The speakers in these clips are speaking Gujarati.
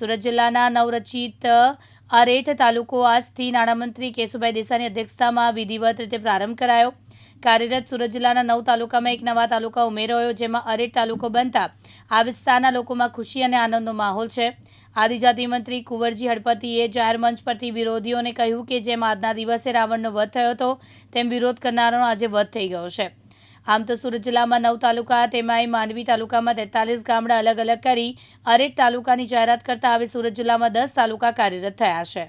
સુરત જિલ્લાના નવરચિત, અરેઠ તાલુકો આજથી નાણામંત્રી કેશુભાઈ દેસાઈની અધ્યક્ષતામાં વિધિવત રીતે પ્રારંભ કરાયો. કાર્યરત સુરત જિલ્લાના નવ તાલુકામાં એક નવા તાલુકા ઉમેરાયો, જેમાં અરેઠ તાલુકો બનતા આ વિસ્તારના લોકોમાં ખુશી અને આનંદનો માહોલ છે. આદિજાતિ મંત્રી કુંવરજી હડપતિએ જાહેર મંચ પરથી વિરોધીઓને કહ્યું કે જેમ આજના દિવસે રાવણનો વધ થયો હતો, તેમ વિરોધ કરનારાનો આજે વધ થઈ ગયો છે. આમ તો સુરત જિલ્લામાં નવ તાલુકા, તેમાંય માંડવી તાલુકામાં તેતાલીસ ગામડા અલગ અલગ કરી અરેઠ તાલુકાની જાહેરાત કરતા હવે સુરત જિલ્લામાં દસ તાલુકા કાર્યરત થયા છે.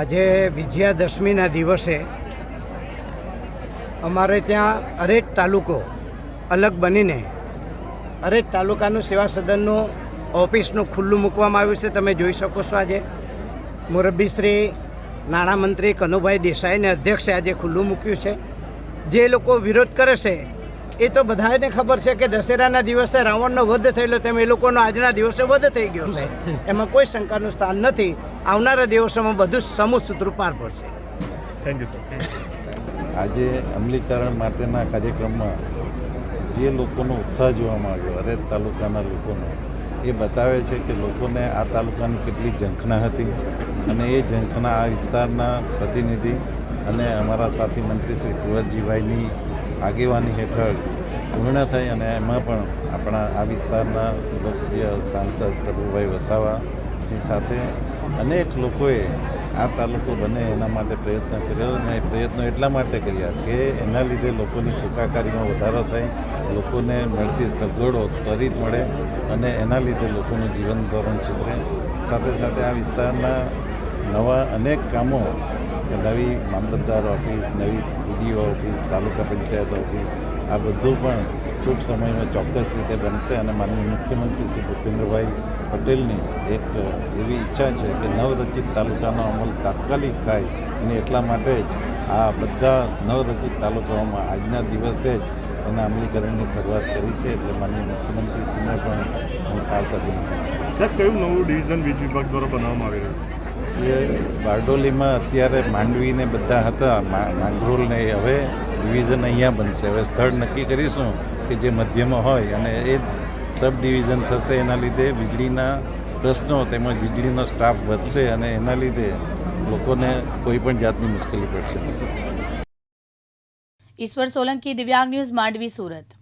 આજે વિજયાદશમીના દિવસે અમારે ત્યાં અરેક તાલુકો અલગ બનીને અરેક તાલુકાનું સેવા સદનનું ઓફિસનું ખુલ્લું મૂકવામાં આવ્યું છે. તમે જોઈ શકો છો આજે મુરબ્બી શ્રી નાણામંત્રી કનુભાઈ દેસાઈને અધ્યક્ષે આજે ખુલ્લું મૂક્યું છે. જે લોકો વિરોધ કરે છે એ તો બધાને ખબર છે કે દશેરાના દિવસે રાવણનો વધ થયેલો તેમ એ લોકોનો આજના દિવસે વધ થઈ ગયો છે. એમાં કોઈ શંકાનું સ્થાન નથી. આવનારા દિવસોમાં બધું સમૂહ સૂત્રું પાર પડશે. થેન્ક યુ સર આજે અમલીકરણ માટેના કાર્યક્રમમાં જે લોકોનો ઉત્સાહ જોવામાં આવ્યો અરેદ તાલુકાના લોકોનો એ બતાવે છે કે લોકોને આ તાલુકાની કેટલી ઝંખના હતી અને એ ઝંખના આ વિસ્તારના પ્રતિનિધિ અને અમારા સાથી મંત્રી શ્રી કુંવરજીભાઈની આગેવાની હેઠળ પૂર્ણ થઈ અને એમાં પણ આપણા આ વિસ્તારના લોકપ્રિય સાંસદ પ્રભુભાઈ વસાવાની સાથે અનેક લોકોએ આ તાલુકો બને એના માટે પ્રયત્ન કર્યો અને પ્રયત્નો એટલા માટે કર્યા કે એના લીધે લોકોની સુખાકારીમાં વધારો થાય લોકોને મળતી સગવડો ત્વરિત મળે અને એના લીધે લોકોનું જીવન ધોરણ સુધરે. સાથે સાથે આ વિસ્તારના નવા અનેક કામો નવી મામલતદાર ઓફિસ, નવી TDO office, taluka panchayat office, આ બધું પણ ટૂંક સમયમાં ચોક્કસ રીતે બનશે અને માનનીય મુખ્યમંત્રી શ્રી ભૂપેન્દ્રભાઈ પટેલની એક એવી ઈચ્છા છે કે નવરચિત તાલુકાનો અમલ તાત્કાલિક થાય અને એટલા માટે જ આ બધા નવરચિત તાલુકાઓમાં આજના દિવસે જ એના અમલીકરણની શરૂઆત કરી છે એટલે માનનીય મુખ્યમંત્રીશ્રીને પણ હું ખાસ અભિનંદન સાહેબ, કયું નવું ડિવિઝન વીજ વિભાગ દ્વારા બનાવવામાં આવી રહ્યું છે? જે બારડોલીમાં અત્યારે માંડવીને બધા હતા માંગરોલને હવે ડિવિઝન અહીંયા બનશે. હવે સ્થળ નક્કી કરીશું કે જે મધ્યમાં હોય અને એ સબ ડિવિઝન થશે એના લીધે વીજળીના પ્રશ્નો તેમજ વીજળીનો સ્ટાફ વધશે અને એના લીધે લોકોને કોઈ પણ જાતની મુશ્કેલી પડશે. ઈશ્વર સોલંકી, દિવ્યાંગ ન્યૂઝ, માંડવી, સુરત.